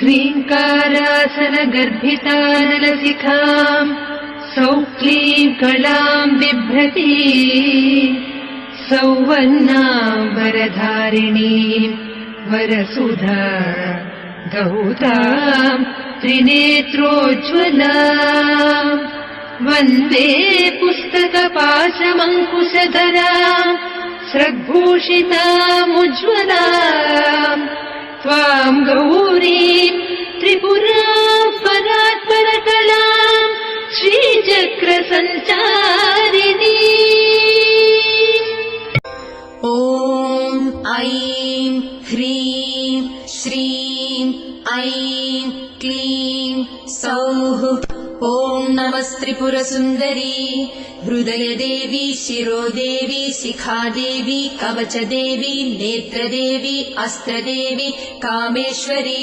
ह्रीङ्कारासनगर्भितानलसिखाम् सौक्लीम् कलाम् बिभ्रती सौवर्णाम्बरधारिणीम् वरसुधा गौताम् त्रिनेत्रोज्ज्वला वन्दे पुस्तकपाशमङ्कुशधरा स्रग्भूषितामुज्ज्वला त्वाम् गौरी ॐ ऐं ह्रीं श्रीं ऐं क्लीं सौः। ॐ नमस्त्रिपुरसुन्दरी हृदयदेवी शिरोदेवी शिखादेवी कवचदेवी नेत्रदेवी अस्त्रदेवी कामेश्वरी